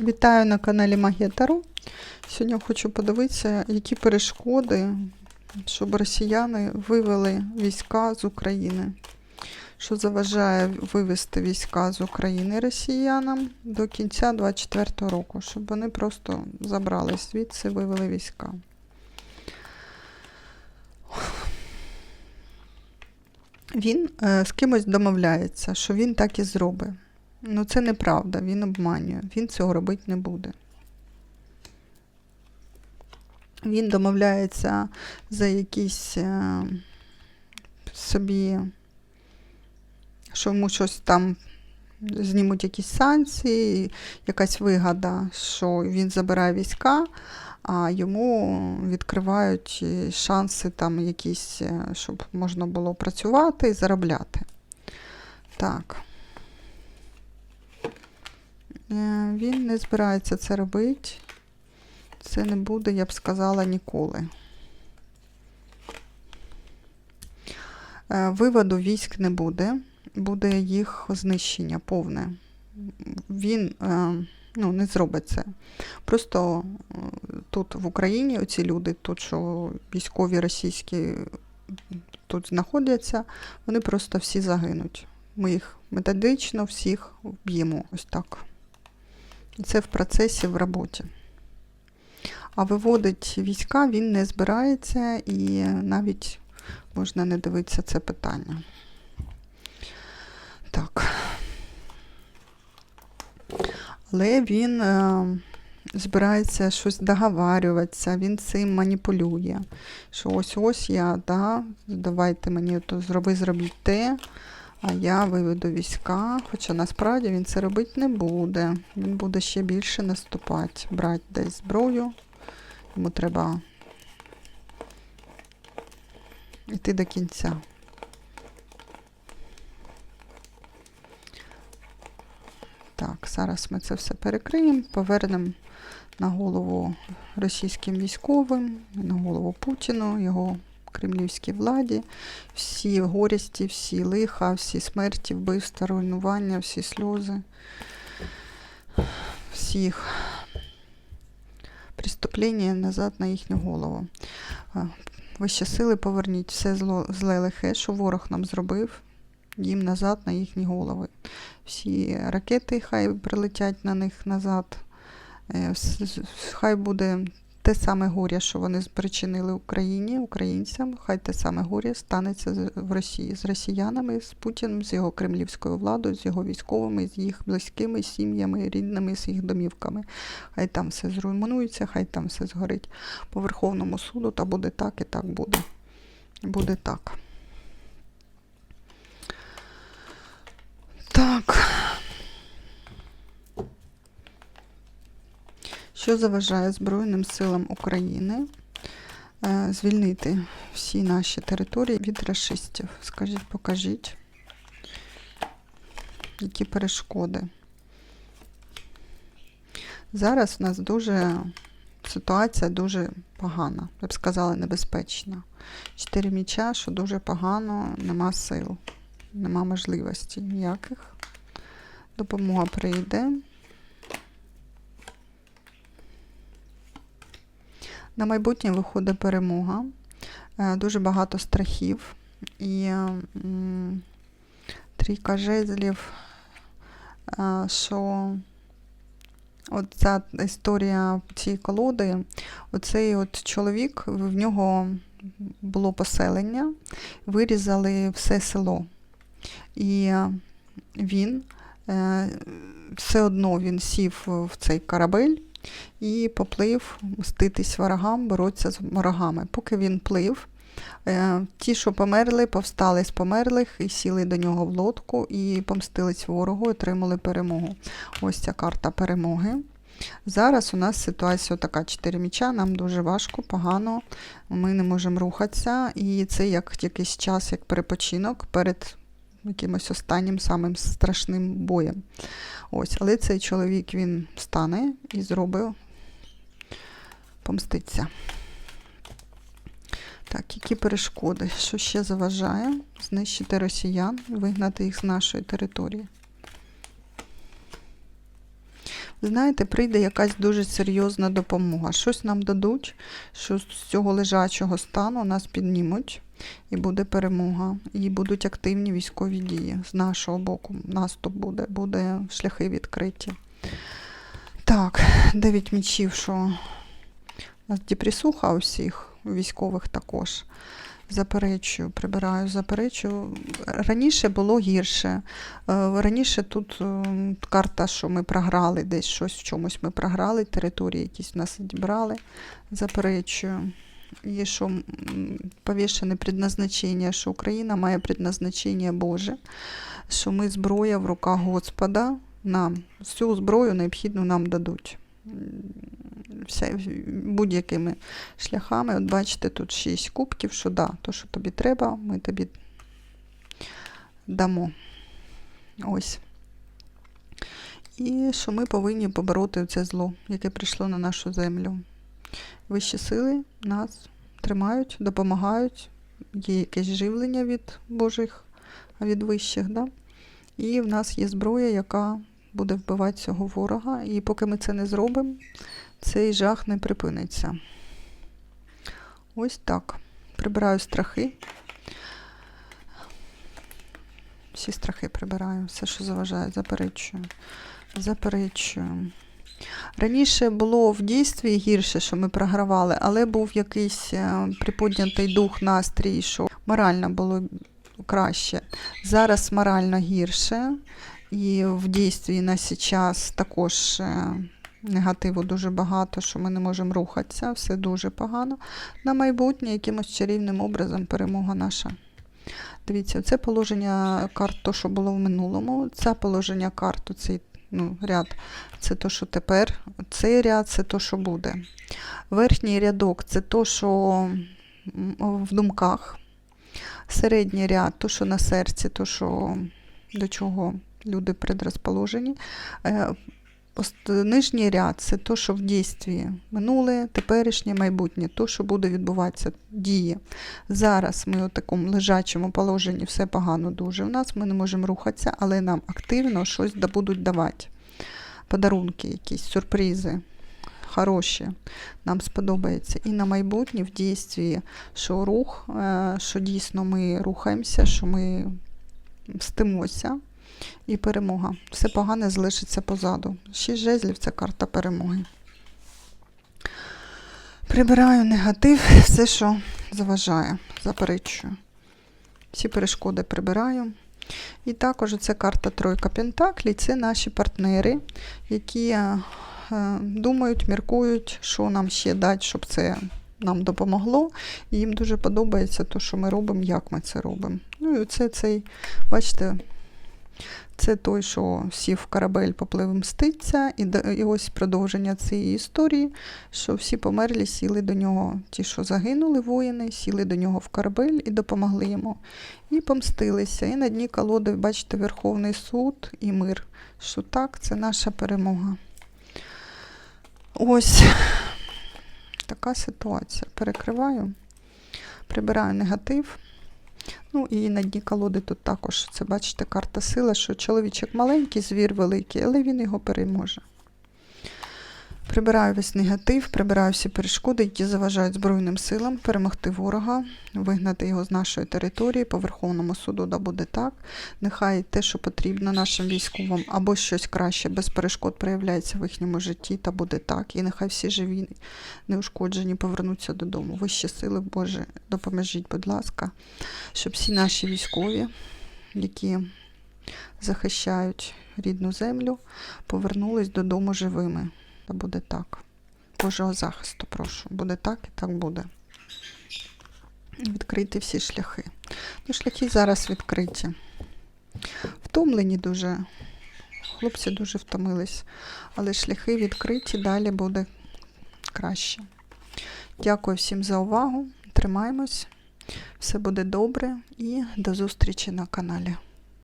Вітаю на каналі Магія Таро. Сьогодні хочу подивитися, які перешкоди, щоб росіяни вивели війська з України. Що заважає вивести війська з України росіянам до кінця 2024 року, щоб вони просто забрали звідси, вивели війська. Він е, з кимось домовляється, що він так і зробить. Ну, це неправда, він обманює. Він цього робити не буде. Він домовляється за якісь е, собі, що йому щось там знімуть якісь санкції, якась вигода, що він забирає війська, а йому відкривають шанси там якісь, е, щоб можна було працювати і заробляти. Так. Е, Він не збирається це робити. Це не буде, я б сказала, ніколи. Е, Виводу військ не буде, буде їх знищення повне. Він е, ну, не зробить це. Просто тут в Україні оці люди, тут що військові російські тут знаходяться, вони просто всі загинуть. Ми їх методично всіх вб'ємо ось так. Це в процесі в роботі. А виводить війська він не збирається і навіть можна не дивитися це питання. Так. Але він е, збирається щось договарюватися, він цим маніпулює. Що ось ось я, да, давайте мені то зроби, зробіть те, а я виведу війська, хоча насправді він це робити не буде. Він буде ще більше наступати, брати десь зброю. Йому треба йти до кінця. Так, зараз ми це все перекриємо, повернемо на голову російським військовим, на голову Путіну, його кремлівській владі, всі горісті, всі лиха, всі смерті, вбивства, руйнування, всі сльози, всіх преступлення назад на їхню голову. Вище сили поверніть все зло, зле лихе, що ворог нам зробив, їм назад на їхні голови. Всі ракети хай прилетять на них назад. Е, Хай буде те саме горя, що вони спричинили Україні, українцям, хай те саме горя станеться в Росії з росіянами, з Путіним, з його кремлівською владою, з його військовими, з їх близькими сім'ями, рідними, з їх домівками. Хай там все зруйнується, хай там все згорить по Верховному суду, та буде так і так буде. Буде так. Так. Що заважає Збройним силам України е, звільнити всі наші території від расистів? Скажіть, покажіть, які перешкоди. Зараз у нас дуже ситуація дуже погана, я б сказала, небезпечна. Чотири міча, що дуже погано, нема сил, нема можливості ніяких. Допомога прийде. На майбутнє виходить перемога, е, дуже багато страхів і трійка жезлів, е, що от ця історія цієї колоди, оцей от чоловік, в нього було поселення, вирізали все село. І він е, все одно він сів в цей корабель і поплив мститись ворогам, боротися з ворогами. Поки він плив, е, ті, що померли, повстали з померлих і сіли до нього в лодку і помстились ворогу, отримали перемогу. Ось ця карта перемоги. Зараз у нас ситуація така: чотири міча, нам дуже важко, погано, ми не можемо рухатися, і це як якийсь час, як перепочинок перед якимось останнім самим страшним боєм. Ось, але цей чоловік він встане і зробив помститься. Так, які перешкоди? Що ще заважає? Знищити росіян, вигнати їх з нашої території. Знаєте, прийде якась дуже серйозна допомога. Щось нам дадуть, що з цього лежачого стану нас піднімуть, і буде перемога. І будуть активні військові дії з нашого боку. Наступ буде, буде шляхи відкриті. Так, 9 мічів, що у нас депресуха у всіх, військових також. Заперечую, прибираю, заперечую. Раніше було гірше. Е, Раніше тут е, карта, що ми програли, десь щось в чомусь ми програли, території якісь в нас відібрали. Заперечую. Є що повішене предназначення, що Україна має предназначення Боже, що ми зброя в руках Господа. Нам всю зброю необхідну нам дадуть. М, Вся, будь-якими шляхами. От бачите, тут 6 кубків, що да, то, що тобі треба, ми тобі дамо. Ось. І що ми повинні побороти це зло, яке прийшло на нашу землю. Вищі сили нас тримають, допомагають, є якесь живлення від Божих, від вищих. Да? І в нас є зброя, яка буде вбивати цього ворога. І поки ми це не зробимо, цей жах не припиниться. Ось так. Прибираю страхи. Всі страхи прибираю, все, що заважає, заперечую. Заперечую. Раніше було в дійстві гірше, що ми програвали, але був якийсь е, приподнятий дух, настрій, що морально було краще. Зараз морально гірше. І в дійстві на час також е, негативу дуже багато, що ми не можемо рухатися, все дуже погано. На майбутнє якимось чарівним образом перемога наша. Дивіться, це положення карт, то, що було в минулому. Це положення карт, цей ну, ряд, це то, що тепер. Цей ряд це то, що буде. Верхній рядок це то, що в думках. Середній ряд, то, що на серці, то, що до чого люди предрозположені. Нижній ряд це то, що в дійстві минуле, теперішнє, майбутнє, то, що буде відбуватися, діє. Зараз ми у такому лежачому положенні, все погано дуже. У нас ми не можемо рухатися, але нам активно щось будуть давати. Подарунки, якісь сюрпризи. Хороші, нам сподобається. І на майбутнє в дійстві, що рух, е, що дійсно ми рухаємося, що ми мстимося. І перемога. Все погане залишиться позаду. Шість жезлів це карта перемоги. Прибираю негатив, все, що заважає, заперечую. Всі перешкоди прибираю. І також це карта Тройка Пентаклі. Це наші партнери, які е, е, думають, міркують, що нам ще дати, щоб це нам допомогло. І їм дуже подобається те, що ми робимо, як ми це робимо. Ну і оце цей, бачите, це той, що сів в корабель, поплив мститься, і, і ось продовження цієї історії, що всі померлі, сіли до нього, ті, що загинули воїни, сіли до нього в корабель і допомогли йому. І помстилися. І на дні колоди, бачите, Верховний суд і мир. Що так, це наша перемога. Ось така ситуація. Перекриваю, прибираю негатив. Ну і на дні колоди тут також, це бачите, карта сила, що чоловічок маленький, звір великий, але він його переможе. Прибираю весь негатив, прибираю всі перешкоди, які заважають Збройним силам перемогти ворога, вигнати його з нашої території, по Верховному суду да буде так. Нехай те, що потрібно нашим військовим, або щось краще без перешкод проявляється в їхньому житті, та буде так. І нехай всі живі, неушкоджені повернуться додому. Вищі сили, Боже, допоможіть, будь ласка, щоб всі наші військові, які захищають рідну землю, повернулись додому живими. Буде так. Божого захисту, прошу. Буде так і так буде. Відкрити всі шляхи. Ну, шляхи зараз відкриті. Втомлені дуже. Хлопці дуже втомились. Але шляхи відкриті, далі буде краще. Дякую всім за увагу. Тримаємось. Все буде добре і до зустрічі на каналі.